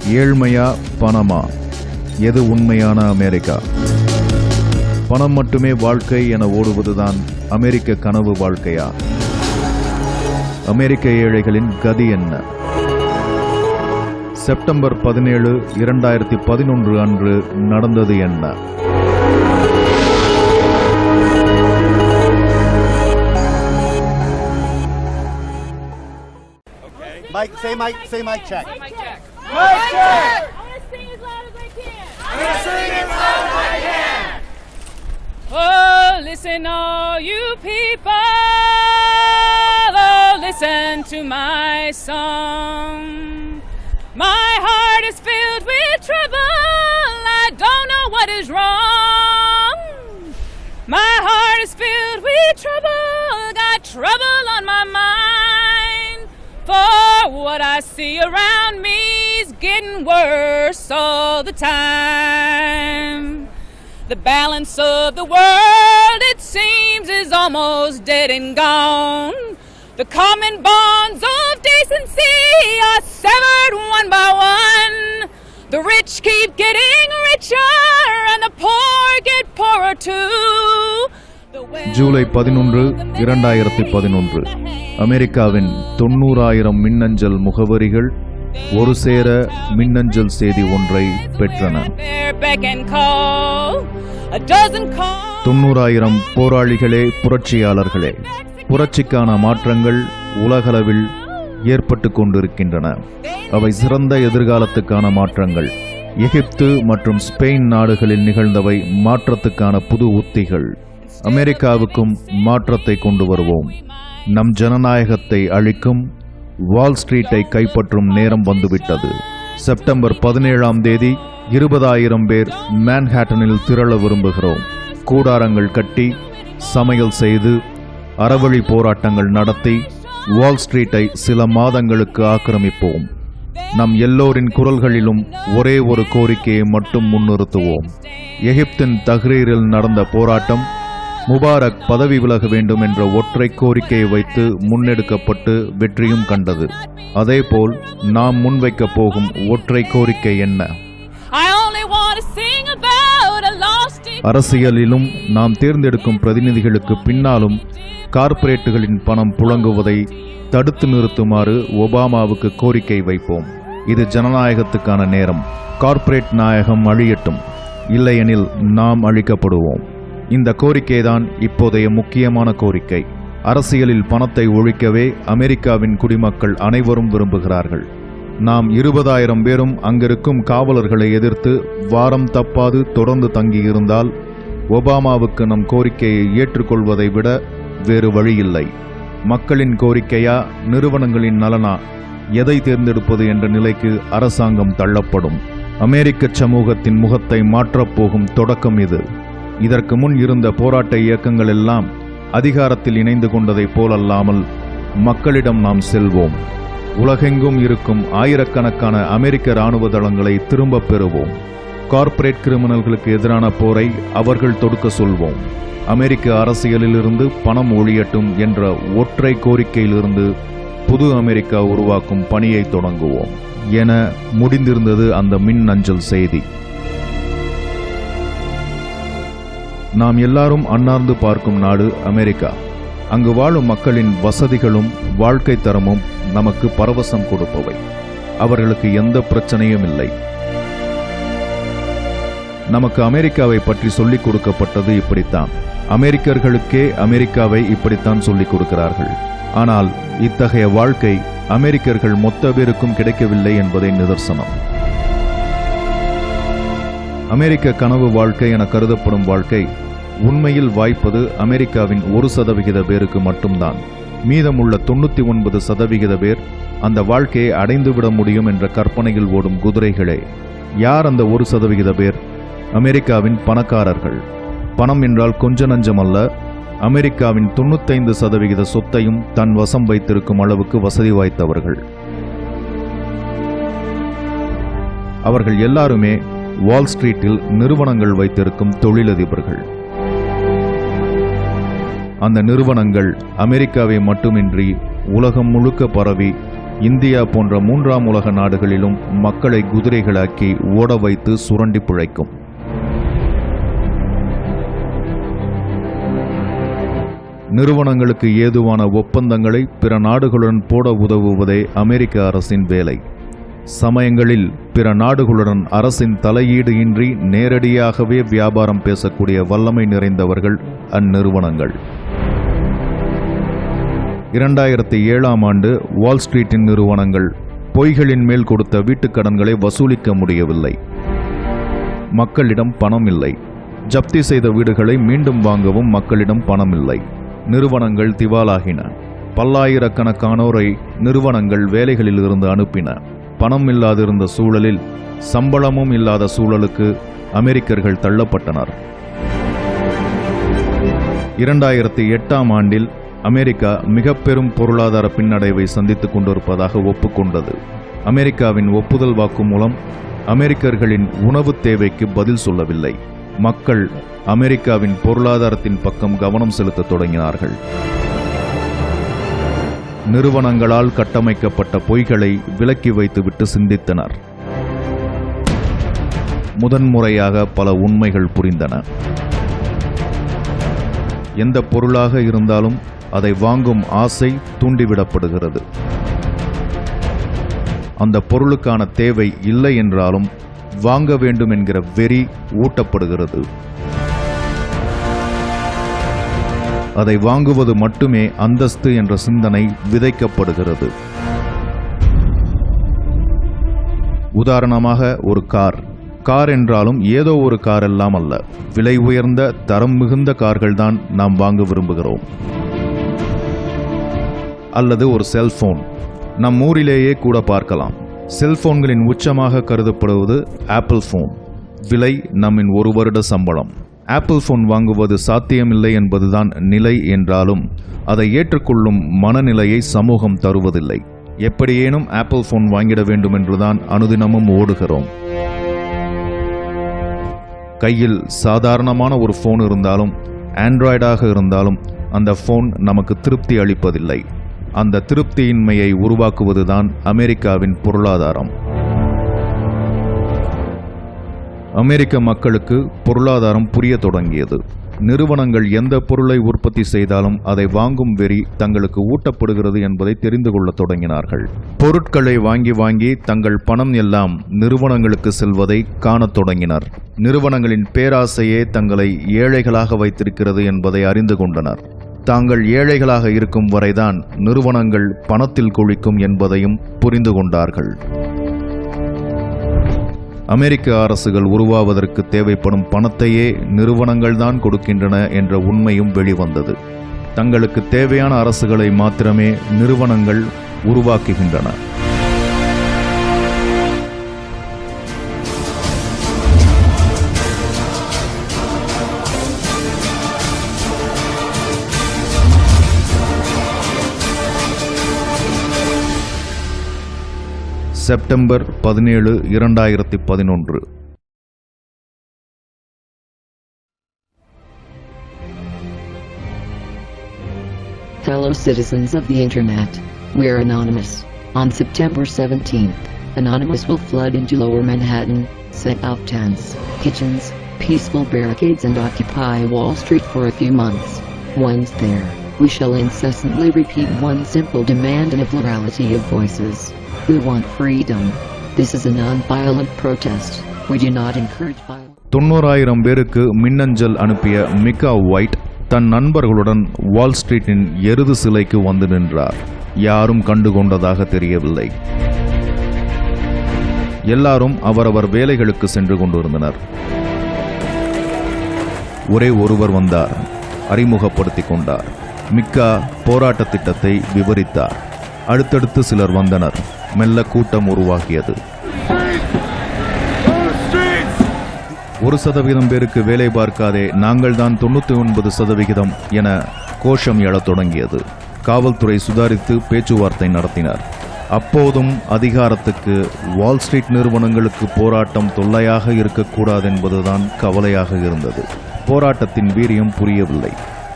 ஏழ்மையா பணமா? எது உண்மையான அமெரிக்கா? பணம் மட்டுமே வாழ்க்கை என ஓடுவதுதான் அமெரிக்க கனவு வாழ்க்கையா? அமெரிக்க ஏழைகளின் கதி என்ன? செப்டம்பர் பதினேழு இரண்டாயிரத்தி பதினொன்று அன்று நடந்தது என்ன? Mike, say Mike, say Mike check. Mic check. I want to sing as loud as I can. Oh, listen, all you people. Oh, listen to my song. My heart is filled with trouble. I don't know what is wrong. My heart is filled with trouble. Got trouble on my mind. For what I see around me is getting worse all the time. The balance of the world, it seems, is almost dead and gone. The common bonds of decency are severed one by one. The rich keep getting richer, and the poor get poorer too. July பதினொன்று இரண்டாயிரத்தி பதினொன்று. அமெரிக்காவின் தொண்ணூறாயிரம் மின்னஞ்சல் முகவரிகள் ஒரு சேர மின்னஞ்சல் செய்தி ஒன்றை பெற்றன. தொண்ணூறாயிரம் போராளிகளே புரட்சியாளர்களே புரட்சிக்கான மாற்றங்கள் உலகளவில் ஏற்பட்டு கொண்டிருக்கின்றன. அவை சிறந்த எதிர்காலத்துக்கான மாற்றங்கள். எகிப்து மற்றும் ஸ்பெயின் நாடுகளில் நிகழ்ந்தவை மாற்றத்துக்கான புது உத்திகள். அமெரிக்காவுக்கும் மாற்றத்தை கொண்டு வருவோம். நம் ஜனநாயகத்தை அழிக்கும் வால் ஸ்ட்ரீட்டை கைப்பற்றும் நேரம் வந்துவிட்டது. செப்டம்பர் பதினேழாம் தேதி இருபதாயிரம் பேர் மேன்ஹாட்டனில் திரள விரும்புகிறோம். கூடாரங்கள் கட்டி சமையல் செய்து அறவழி போராட்டங்கள் நடத்தி வால் ஸ்ட்ரீட்டை சில மாதங்களுக்கு ஆக்கிரமிப்போம். நம் எல்லோரின் குரல்களிலும் ஒரே ஒரு கோரிக்கையை மட்டும் முன்னிறுத்துவோம். எகிப்தின் தஹ்ரீரில் நடந்த போராட்டம் முபாரக் பதவி விலக வேண்டும் என்ற ஒற்றை கோரிக்கையை வைத்து முன்னெடுக்கப்பட்டு வெற்றியும் கண்டது. அதேபோல் நாம் முன்வைக்கப் போகும் ஒற்றை கோரிக்கை என்ன? அரசியலிலும் நாம் தேர்ந்தெடுக்கும் பிரதிநிதிகளுக்கு பின்னாலும் கார்ப்பரேட்டுகளின் பணம் புழங்குவதை தடுத்து நிறுத்துமாறு ஒபாமாவுக்கு கோரிக்கை வைப்போம். இது ஜனநாயகத்துக்கான நேரம். கார்ப்பரேட் நாயகம் அழியட்டும். இல்லையெனில் நாம் அழிக்கப்படுவோம். இந்த கோரிக்கைதான் இப்போதைய முக்கியமான கோரிக்கை. அரசியலில் பணத்தை ஒழிக்கவே அமெரிக்காவின் குடிமக்கள் அனைவரும் விரும்புகிறார்கள். நாம் இருபதாயிரம் பேரும் அங்கிருக்கும் காவலர்களை எதிர்த்து வாரம் தப்பாது தொடர்ந்து தங்கியிருந்தால் ஒபாமாவுக்கு நம் கோரிக்கையை ஏற்றுக்கொள்வதை விட வேறு வழியில்லை. மக்களின் கோரிக்கையா நிறுவனங்களின் நலனா எதை தேர்ந்தெடுப்பது என்ற நிலைக்கு அரசாங்கம் தள்ளப்படும். அமெரிக்க சமூகத்தின் முகத்தை மாற்றப் போகும் தொடக்கம் இது. இதற்கு முன் இருந்த போராட்ட இயக்கங்கள் எல்லாம் அதிகாரத்தில் இணைந்து கொண்டதைப் போலல்லாமல் மக்களிடம் நாம் செல்வோம். உலகெங்கும் இருக்கும் ஆயிரக்கணக்கான அமெரிக்க இராணுவ தளங்களை திரும்பப் பெறுவோம். கார்ப்பரேட் கிரிமினல்களுக்கு எதிரான போரை அவர்கள் தொடுக்க சொல்வோம். அமெரிக்க அரசியலிலிருந்து பணம் ஒழியட்டும் என்ற ஒற்றை கோரிக்கையிலிருந்து புது அமெரிக்கா உருவாக்கும் பணியை தொடங்குவோம். என முடிந்திருந்தது அந்த மின் அஞ்சல் செய்தி. நாம் எல்லாரும் அன்னார்ந்து பார்க்கும் நாடு அமெரிக்கா. அங்கு வாழும் மக்களின் வசதிகளும் வாழ்க்கை தரமும் நமக்கு பரவசம் கொடுப்பவை. அவர்களுக்கு எந்த பிரச்சனையும் இல்லை. நமக்கு அமெரிக்காவை பற்றி சொல்லிக் கொடுக்கப்பட்டது இப்படித்தான். அமெரிக்கர்களுக்கே அமெரிக்காவை இப்படித்தான் சொல்லிக் கொடுக்கிறார்கள். ஆனால் இத்தகைய வாழ்க்கை அமெரிக்கர்கள் மொத்த பேருக்கும் கிடைக்கவில்லை என்பதை நிதர்சனம். அமெரிக்க கனவு வாழ்க்கை என கருதப்படும் வாழ்க்கை உண்மையில் வாய்ப்பது அமெரிக்காவின் ஒரு சதவிகித பேருக்கு மட்டும்தான். மீதமுள்ள தொண்ணூத்தி ஒன்பது சதவிகித பேர் அந்த வாழ்க்கையை அடைந்துவிட முடியும் என்ற கற்பனையில் ஓடும் குதிரைகளே. யார் அந்த ஒரு சதவிகித பேர்? அமெரிக்காவின் பணக்காரர்கள். பணம் என்றால் கொஞ்ச நஞ்சமல்ல அமெரிக்காவின் தொண்ணூத்தைந்து சதவிகித சொத்தையும் தன் வசம் வைத்திருக்கும் அளவுக்கு வசதி வாய்த்தவர்கள். அவர்கள் எல்லாருமே வால் ஸ்ட்ரீட்டில் நிறுவனங்கள் வைத்திருக்கும் தொழிலதிபர்கள். அந்த நிறுவனங்கள் அமெரிக்காவை மட்டுமின்றி உலகம் முழுக்க பரவி இந்தியா போன்ற மூன்றாம் உலக நாடுகளிலும் மக்களை குதிரைகளாக்கி ஓட வைத்து சுரண்டி பிழைக்கும். நிறுவனங்களுக்கு ஏதுவான ஒப்பந்தங்களை பிற நாடுகளுடன் போட உதவுவதே அமெரிக்க அரசின் வேலை. சமயங்களில் பிற நாடுகளுடன் அரசின் தலையீடு இன்றி நேரடியாகவே வியாபாரம் பேசக்கூடிய வல்லமை நிறைந்தவர்கள் அந்நிறுவனங்கள். இரண்டாயிரத்தி ஏழாம் ஆண்டு வால் ஸ்ட்ரீட்டின் நிறுவனங்கள் பொய்களின் மேல் கொடுத்த வீட்டுக் கடன்களை வசூலிக்க முடியவில்லை. மக்களிடம் பணம் இல்லை. ஜப்தி செய்த வீடுகளை மீண்டும் வாங்கவும் மக்களிடம் பணம் இல்லை. நிறுவனங்கள் திவாலாகின. பல்லாயிரக்கணக்கானோரை நிறுவனங்கள் வேலைகளில் இருந்து அனுப்பின. பணம் இல்லாதிருந்த சூழலில் சம்பளமும் இல்லாத சூழலுக்கு அமெரிக்கர்கள் தள்ளப்பட்டனர். இரண்டாயிரத்தி எட்டாம் ஆண்டில் அமெரிக்கா மிக பெரும் பொருளாதார பின்னடைவை சந்தித்துக் கொண்டிருப்பதாக ஒப்புக்கொண்டது. அமெரிக்காவின் ஒப்புதல் வாக்கு மூலம் அமெரிக்கர்களின் உணவுத் தேவைக்கு பதில் சொல்லவில்லை. மக்கள் அமெரிக்காவின் பொருளாதாரத்தின் பக்கம் கவனம் செலுத்தத் தொடங்கினார்கள். நிறுவனங்களால் கட்டமைக்கப்பட்ட பொய்களை விலக்கி வைத்துவிட்டு சிந்தித்தனர். முதன்முறையாக பல உண்மைகள் புரிந்தன. எந்த பொருளாக இருந்தாலும் அதை வாங்கும் ஆசை தூண்டிவிடப்படுகிறது. அந்த பொருளுக்கான தேவை இல்லை என்றாலும் வாங்க வேண்டும் என்கிற வெறி ஊட்டப்படுகிறது. அதை வாங்குவது மட்டுமே அந்தஸ்து என்ற சிந்தனை விதைக்கப்படுகிறது. உதாரணமாக ஒரு கார். கார் என்றாலும் ஏதோ ஒரு கார் எல்லாம் அல்ல. விலை உயர்ந்த தரம் மிகுந்த கார்கள்தான் நாம் வாங்க விரும்புகிறோம். அல்லது ஒரு செல்போன். நம் ஊரிலேயே கூட பார்க்கலாம். செல்போன்களின் உச்சமாக கருதப்படுவது ஆப்பிள் ஃபோன் விலை நம்மின் ஒரு வருட சம்பளம். ஆப்பிள் ஃபோன் வாங்குவது சாத்தியமில்லை என்பதுதான் நிலை என்றாலும் அதை ஏற்றுக்கொள்ளும் மனநிலையை சமூகம் தருவதில்லை. எப்படியேனும் ஆப்பிள் ஃபோன் வாங்கிட வேண்டும் என்றுதான் அனுதினமும் ஓடுகிறோம். கையில் சாதாரணமான ஒரு ஃபோன் இருந்தாலும் ஆண்ட்ராய்டாக இருந்தாலும் அந்த ஃபோன் நமக்கு திருப்தி அளிப்பதில்லை. அந்த திருப்தியின்மையை உருவாக்குவதுதான் அமெரிக்காவின் பொருளாதாரம். அமெரிக்க மக்களுக்கு பொருளாதாரம் புரிய தொடங்கியது. நிறுவனங்கள் எந்த பொருளை உற்பத்தி செய்தாலும் அதை வாங்கும் வெறி தங்களுக்கு ஊட்டப்படுகிறது என்பதை தெரிந்து கொள்ளத் தொடங்கினார்கள். பொருட்களை வாங்கி வாங்கி தங்கள் பணம் எல்லாம் நிறுவனங்களுக்கு செல்வதை காணத் தொடங்கினர். நிறுவனங்களின் பேராசையே தங்களை ஏழைகளாக வைத்திருக்கிறது என்பதை அறிந்து கொண்டனர். தாங்கள் ஏழைகளாக இருக்கும் வரைதான் நிறுவனங்கள் பணத்தில் குளிக்கும் என்பதையும் புரிந்து கொண்டார்கள். அமெரிக்க அரசுகள் உருவாவதற்கு தேவைப்படும் பணத்தையே நிறுவனங்கள்தான் கொடுக்கின்றன என்ற உண்மையும் வெளிவந்தது. தங்களுக்கு தேவையான அரசுகளை மாத்திரமே நிறுவனங்கள் உருவாக்குகின்றன. செப்டம்பர் பதினேழு இரண்டாயிரத்தி பதினொன்று Fellow citizens of the Internet, we're Anonymous. On September 17th, Anonymous will flood into lower Manhattan, set up tents, kitchens, peaceful barricades and occupy Wall Street for a few months. Once there, we shall incessantly repeat one simple demand and a plurality of voices. We want freedom. This is a non-violent protest. We do not encourage violence. தொண்ணூறாயிரம் பேருக்கு மின்னஞ்சல் அனுப்பிய மிக்கா white தன் நண்பர்களுடன் வால் ஸ்ட்ரீட்டின் எருது சிலைக்கு வந்து நின்றார் யாரும் கண்டுகொண்டதாக தெரியவில்லை எல்லாரும் அவரவர் வேலைகளுக்கு சென்று கொண்டிருந்தனர் ஒரே ஒருவர் வந்தார் அறிமுகப்படுத்திக் கொண்டார் மிக்கா போராட்ட திட்டத்தை விவரித்தார் அடுத்தடுத்து சிலர் வந்தனர். மெல்ல கூட்டம் உருவாகியது. ஒரு சதவீதம் பேருக்கு வேலை பார்க்காதே நாங்கள் தான் தொண்ணூத்தி ஒன்பது சதவிகிதம் என கோஷம் எழத் தொடங்கியது. காவல்துறை சுதாரித்து பேச்சுவார்த்தை நடத்தினார். அப்போதும் அதிகாரத்துக்கு வால் ஸ்ட்ரீட் நிறுவனங்களுக்கு போராட்டம் தொல்லையாக இருக்கக்கூடாது என்பதுதான் கவலையாக இருந்தது. போராட்டத்தின் வீரியம் புரியவில்லை.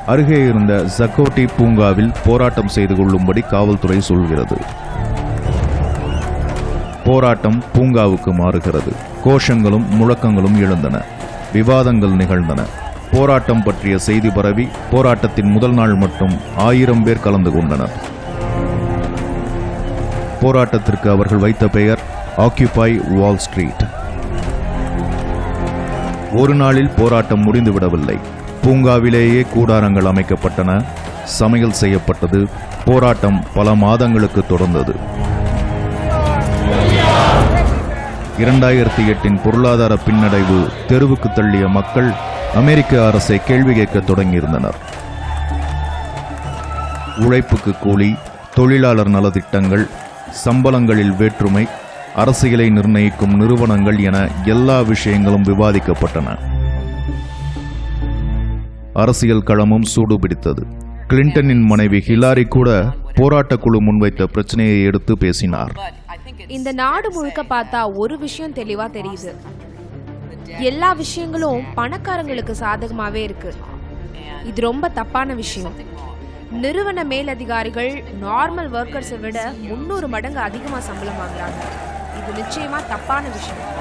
அருகே இருந்த ஜக்கோட்டி பூங்காவில் போராட்டம் செய்து கொள்ளும்படி காவல்துறை சொல்கிறது. போராட்டம் பூங்காவுக்கு மாறுகிறது. கோஷங்களும் முழக்கங்களும் எழுந்தன. விவாதங்கள் நிகழ்ந்தன. போராட்டம் பற்றிய செய்தி பரவி போராட்டத்தின் முதல் நாள் மட்டும் ஆயிரம் பேர் கலந்து கொண்டனர். போராட்டத்திற்கு அவர்கள் வைத்த பெயர் ஆக்கியூபை வால் ஸ்ட்ரீட் ஒரு நாளில் போராட்டம் முடிந்துவிடவில்லை. பூங்காவிலேயே கூடாரங்கள் அமைக்கப்பட்டன. சமையல் செய்யப்பட்டது. போராட்டம் பல மாதங்களுக்கு தொடர்ந்தது. இரண்டாயிரத்தி எட்டின் பொருளாதார பின்னடைவு தெருவுக்கு தள்ளிய மக்கள் அமெரிக்க அரசை கேள்வி கேட்க தொடங்கியிருந்தனர். உழைப்புக்கு கூலி தொழிலாளர் நலத்திட்டங்கள் சம்பளங்களில் வேற்றுமை அரசியலை நிர்ணயிக்கும் நிறுவனங்கள் என எல்லா விஷயங்களும் விவாதிக்கப்பட்டன. அரசியல் களமும் சூடுபிடித்தது. கிளின்டனின் மனைவி ஹிலாரி கூட போராட்டக் குழு முன்வைத்த பிரச்சனையை எடுத்து பேசினார். இந்த நாடு முழுக்க பார்த்தா ஒரு விஷயம் தெளிவா தெரியுது. எல்லா விஷயங்களும் பணக்காரங்களுக்கு சாதகமாவே இருக்கு. இது ரொம்ப தப்பான விஷயம். நிறுவன மேலதிகாரிகள் நார்மல் ஒர்க்கர்ஸை விட முந்நூறு மடங்கு அதிகமா சம்பளம் வாங்குறாங்க. இது நிச்சயமா தப்பான விஷயம்.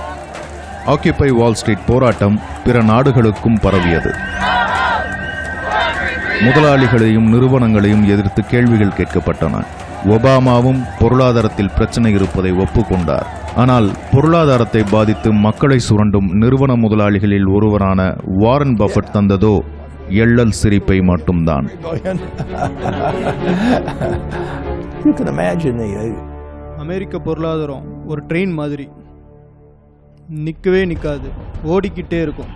ஆக்கியபை வால் ஸ்ட்ரீட் போராட்டம் பிற நாடுகளுக்கும் பரவியது. முதலாளிகளையும் நிறுவனங்களையும் எதிர்த்து கேள்விகள் கேட்கப்பட்டன. ஒபாமாவும் பொருளாதாரத்தில் பிரச்சனை இருப்பதை ஒப்புக்கொண்டார். ஆனால் பொருளாதாரத்தை பாதித்து மக்களை சுரண்டும் நிறுவன முதலாளிகளில் ஒருவரான வாரன் பஃபட் தந்ததோ எள்ளல் சிரிப்பை மட்டும்தான். You can imagine the அமெரிக்க பொருளாதாரம் ஒரு ட்ரெயின் மாதிரி. நிற்கவே நிற்காது ஓடிக்கிட்டே இருக்கும்.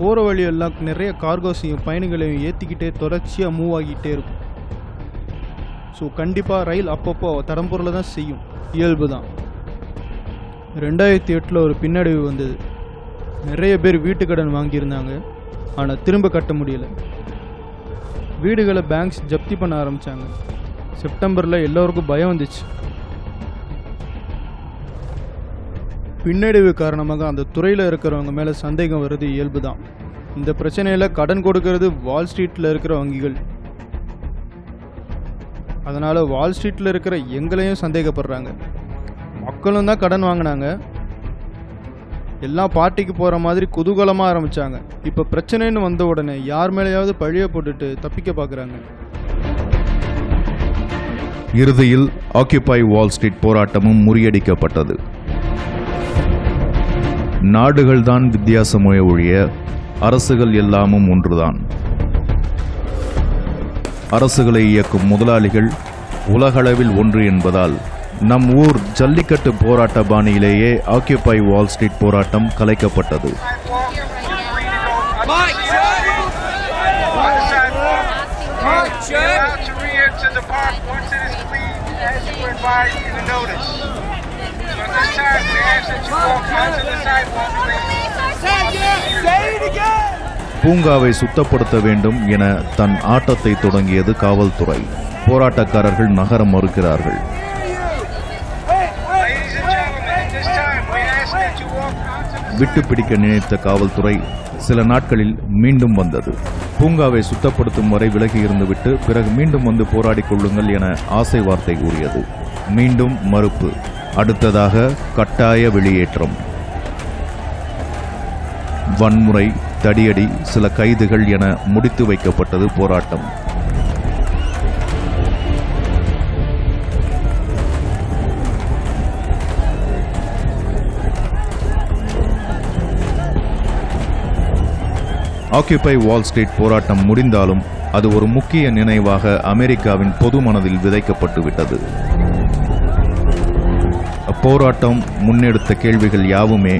போகிற வழியெல்லாம் நிறைய கார்கோஸையும் பயணிகளையும் ஏற்றிக்கிட்டே தொடர்ச்சியாக மூவ் ஆகிக்கிட்டே இருக்கும். ஸோ கண்டிப்பாக ரயில் அப்பப்போ தடம்பூரில் தான் செய்யும். இயல்பு தான். ரெண்டாயிரத்தி எட்டில் ஒரு பின்னடைவு வந்தது. நிறைய பேர் வீட்டுக்கடன் வாங்கியிருந்தாங்க. ஆனால் திரும்ப கட்ட முடியல. வீடுகளை பேங்க்ஸ் ஜப்தி பண்ண ஆரம்பித்தாங்க செப்டம்பரில் எல்லோருக்கும் பயம் வந்துச்சு. பின்னடைவு காரணமாக அந்த துறையில் இருக்கிறவங்க மேலே சந்தேகம் வருது இயல்பு தான் இந்த பிரச்சனையில் கடன் கொடுக்கறது வால் ஸ்ட்ரீட்டில் இருக்கிற வங்கிகள். அதனால் வால் ஸ்ட்ரீட்டில் இருக்கிற எங்களையும் சந்தேகப்படுறாங்க. மக்களும் தான் கடன் வாங்கினாங்க. எல்லாம் பார்ட்டிக்கு போகிற மாதிரி குதூகலமாக ஆரம்பித்தாங்க இப்போ பிரச்சனைன்னு வந்த உடனே யார் மேலேயாவது பழிய போட்டுட்டு தப்பிக்க பார்க்குறாங்க இறுதியில் ஆக்கியபாய் வால் ஸ்ட்ரீட் போராட்டமும் முறியடிக்கப்பட்டது. நாடுகள்தான் வித்தியாசமுய ஒழிய அரசுகள் எல்லாமும் ஒன்றுதான் அரசுகளை இயக்கும் முதலாளிகள் உலகளவில் ஒன்று என்பதால் நம் ஊர் ஜல்லிக்கட்டு போராட்ட பாணியிலேயே ஆக்கியபை வால் ஸ்ட்ரீட் போராட்டம் கலைக்கப்பட்டது to the park once it is clean, as you in the notice. பூங்காவை சுத்தப்படுத்த வேண்டும் என தன் ஆட்டத்தை தொடங்கியது காவல்துறை. போராட்டக்காரர்கள் நகர மறுக்கிறார்கள். விட்டு பிடிக்க நினைத்த காவல்துறை சில நாட்களில் மீண்டும் வந்தது. பூங்காவை சுத்தப்படுத்தும் வரை விலகி இருந்துவிட்டு பிறகு மீண்டும் வந்து போராடிக் கொள்ளுங்கள் என ஆசை வார்த்தை கூறியது. மீண்டும் மறுப்பு. அடுத்ததாக கட்டாய வெளியேற்றம். வன்முறை தடியடி சில கைதுகள் என முடித்து வைக்கப்பட்டது போராட்டம். ஆக்கியபை வால் ஸ்ட்ரீட் போராட்டம் முடிந்தாலும் அது ஒரு முக்கிய நினைவாக அமெரிக்காவின் பொது மனதில் விதைக்கப்பட்டு விட்டது அப்போராட்டம் முன்னெடுத்த கேள்விகள் யாவுமே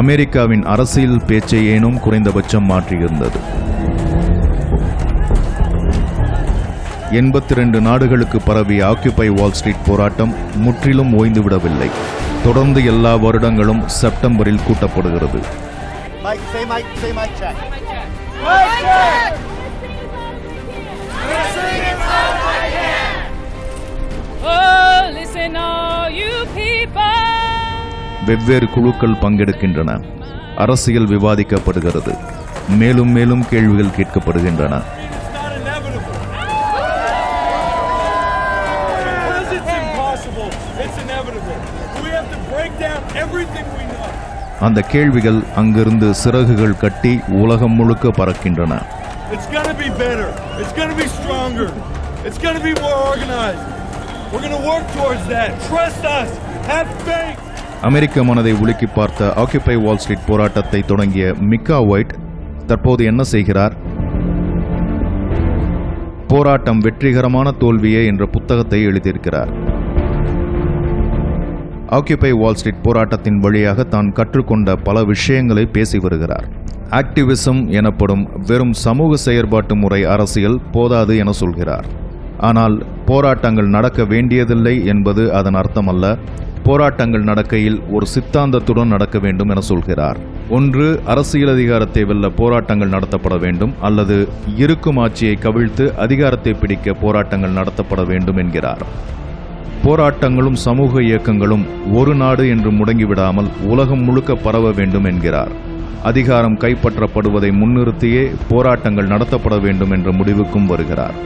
அமெரிக்காவின் அரசியல் பேச்சை ஏனும் குறைந்தபட்சம் மாற்றியிருந்தது எண்பத்தி ரெண்டு நாடுகளுக்கு பரவிய ஆக்கியபை வால் ஸ்ட்ரீட் போராட்டம் முற்றிலும் ஓய்ந்துவிடவில்லை தொடர்ந்து எல்லா வருடங்களும் செப்டம்பரில் கூட்டப்படுகிறது. Oh, listen, people. வெவ்வேறு குழுக்கள் பங்கெடுக்கின்றன. அரசியல் விவாதிக்கப்படுகிறது. மேலும் மேலும் கேள்விகள் கேட்கப்படுகின்றன. அந்த கேள்விகள் அங்கிருந்து சிறகுகள் கட்டி உலகம் முழுக்க பறக்கின்றன. It's gonna be better. It's gonna be stronger. It's gonna be more organized. அமெரிக்க மனதை உலுக்கி பார்த்த ஆக்கியபை வால் ஸ்ட்ரீட் போராட்டத்தை தொடங்கிய மிக்கா ஒயிட் தற்போது என்ன செய்கிறார்? போராட்டம் வெற்றிகரமான தோல்வியே என்ற புத்தகத்தை எழுதியிருக்கிறார். ஆக்கியபை வால் ஸ்ட்ரீட் போராட்டத்தின் வழியாக தான் கற்றுக்கொண்ட பல விஷயங்களை பேசி வருகிறார். ஆக்டிவிசம் எனப்படும் வெறும் சமூக செயற்பாட்டு முறை அரசியல் போதாது என சொல்கிறார். ஆனால் போராட்டங்கள் நடக்க வேண்டியதில்லை என்பது அதன் அர்த்தமல்ல. போராட்டங்கள் நடக்கையில் ஒரு சித்தாந்தத்துடன் நடக்க வேண்டும் என சொல்கிறார். ஒன்று அரசியல் அதிகாரத்தை வெல்ல போராட்டங்கள் நடத்தப்பட வேண்டும் அல்லது இருக்கும் ஆட்சியை கவிழ்த்து அதிகாரத்தை பிடிக்க போராட்டங்கள் நடத்தப்பட வேண்டும் என்கிறார். போராட்டங்களும் சமூக இயக்கங்களும் ஒரு நாடு என்று முடங்கிவிடாமல் உலகம் முழுக்க பரவ வேண்டும் என்கிறார். அதிகாரம் கைப்பற்றப்படுவதை முன்னிறுத்தியே போராட்டங்கள் நடத்தப்பட வேண்டும் என்ற முடிவுக்கும் வருகிறார்.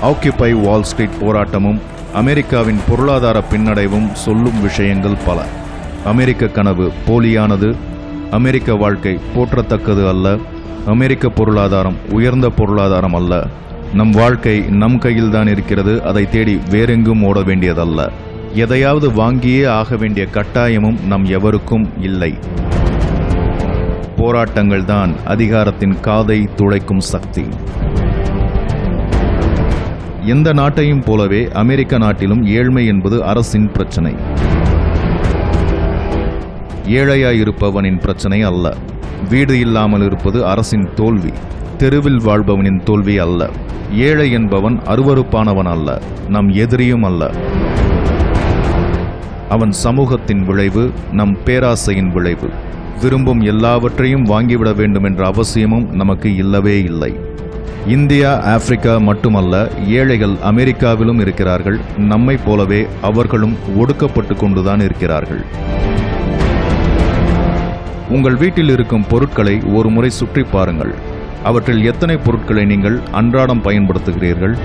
ஆக்கியபை வால் ஸ்ட்ரீட் போராட்டமும் அமெரிக்காவின் பொருளாதார பின்னடைவும் சொல்லும் விஷயங்கள் பல. அமெரிக்க கனவு போலியானது. அமெரிக்க வாழ்க்கை போற்றத்தக்கது அல்ல. அமெரிக்க பொருளாதாரம் உயர்ந்த பொருளாதாரம் அல்ல. நம் வாழ்க்கை நம் கையில்தான் இருக்கிறது. அதை தேடி வேறெங்கும் ஓட வேண்டியதல்ல. எதையாவது வாங்கியே ஆக வேண்டிய கட்டாயமும் நம் எவருக்கும் இல்லை. போராட்டங்கள் தான் அதிகாரத்தின் காதை துளைக்கும் சக்தி. எந்த நாட்டையும் போலவே அமெரிக்க நாட்டிலும் ஏழ்மை என்பது அரசின் பிரச்சனை. ஏழையாயிருப்பவனின் பிரச்சனை அல்ல. வீடு இல்லாமல் இருப்பது அரசின் தோல்வி. தெருவில் வாழ்பவனின் தோல்வி அல்ல. ஏழை என்பவன் அருவருப்பானவன் அல்ல. நம் எதிரியும் அல்ல. அவன் சமூகத்தின் விளைவு நம் பேராசையின் விளைவு. விரும்பும் எல்லாவற்றையும் வாங்கிவிட வேண்டும் என்ற அவசியமும் நமக்கு இல்லவே இல்லை. இந்தியா ஆப்பிரிக்கா மட்டுமல்ல ஏழைகள் அமெரிக்காவிலும் இருக்கிறார்கள். நம்மைப் போலவே அவர்களும் ஒடுக்கப்பட்டு கொண்டுதான் இருக்கிறார்கள். உங்கள் வீட்டில் இருக்கும் பொருட்களை ஒரு முறை சுற்றி பாருங்கள். அவற்றில் எத்தனை பொருட்களை நீங்கள் அன்றாடம் பயன்படுத்துகிறீர்கள்?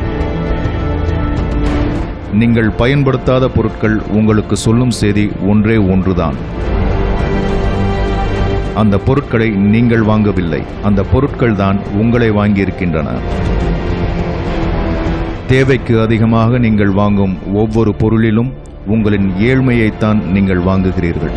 நீங்கள் பயன்படுத்தாத பொருட்கள் உங்களுக்கு சொல்லும் செய்தி ஒன்றே ஒன்றுதான். அந்த பொருட்களை நீங்கள் வாங்கவில்லை. அந்த பொருட்கள் தான் உங்களை வாங்கியிருக்கின்றன. தேவைக்கு அதிகமாக நீங்கள் வாங்கும் ஒவ்வொரு பொருளிலும் உங்களின் ஏழ்மையைத்தான் நீங்கள் வாங்குகிறீர்கள்.